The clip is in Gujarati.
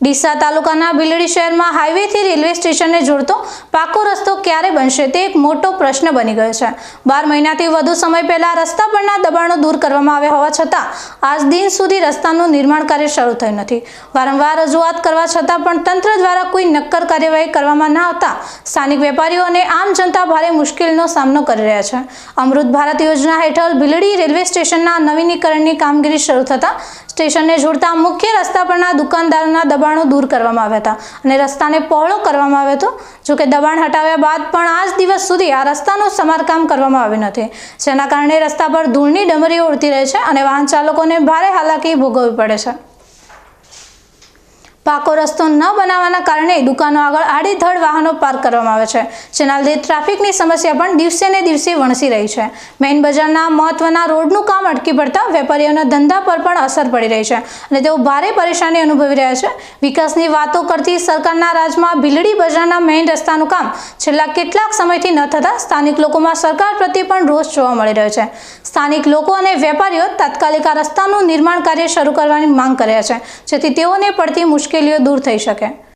ડીસા તાલુકાના ભીલડી શહેરમાં હાઈવેથી રેલવે સ્ટેશનને જોડતો પાકો રસ્તો ક્યારે બનશે તે એક મોટો પ્રશ્ન બની ગયો છે. બાર મહિનાથી વધુ સમય પહેલા રસ્તા પરના દબાણો દૂર કરવામાં આવ્યા હોવા છતાં આજ દિન સુધી રસ્તાનું નિર્માણ કાર્ય શરૂ થયું નથી. વારંવાર રજૂઆત કરવા છતાં પણ તંત્ર દ્વારા કોઈ નક્કર કાર્યવાહી કરવામાં ન આવતા સ્થાનિક વેપારીઓ અને આમ જનતા ભારે મુશ્કેલીનો સામનો કરી રહ્યા છે. અમૃત ભારત યોજના હેઠળ ભીલડી રેલવે સ્ટેશનના નવીનીકરણની કામગીરી શરૂ થતાં સ્ટેશનને જોડતા મુખ્ય રસ્તા પરના દુકાનદારોના દબાણો દૂર કરવામાં આવ્યા હતા અને રસ્તાને પહોળો કરવામાં આવ્યો હતો. જોકે દબાણ હટાવ્યા બાદ પણ આજ દિવસ સુધી આ રસ્તાનું સમારકામ કરવામાં આવ્યું નથી. જેના કારણે રસ્તા પર ધૂળની ડમરીઓ ઉડતી રહે છે અને વાહન ચાલકોને ભારે હાલાકી ભોગવવી પડે છે. પાકો રસ્તો ન બનાવવાના કારણે દુકાનો આગળ આડેધડ વાહનો પાર્ક કરવામાં આવે છે. જેના લીધે ટ્રાફિકની સમસ્યા પણ દિવસે ને દિવસે વણસી રહી છે. મેઇન બજારના મહત્વના રોડનું કામ અટકી પડતા વેપારીઓના ધંધા પર પણ અસર પડી રહી છે અને તેઓ ભારે પરેશાની અનુભવી રહ્યા છે. વિકાસની વાતો કરતી સરકારના રાજમાં ભીલડી બજારના મેઇન રસ્તાનું કામ છેલ્લા કેટલાક સમયથી ન થતાં સ્થાનિક લોકોમાં સરકાર પ્રત્યે પણ રોષ જોવા મળી રહ્યો છે. સ્થાનિક લોકો અને વેપારીઓ તાત્કાલિક આ રસ્તાનું નિર્માણ કાર્ય શરૂ કરવાની માંગ કર્યા છે. જેથી તેઓને પડતી મુશ્કેલીઓ દૂર થઈ શકે.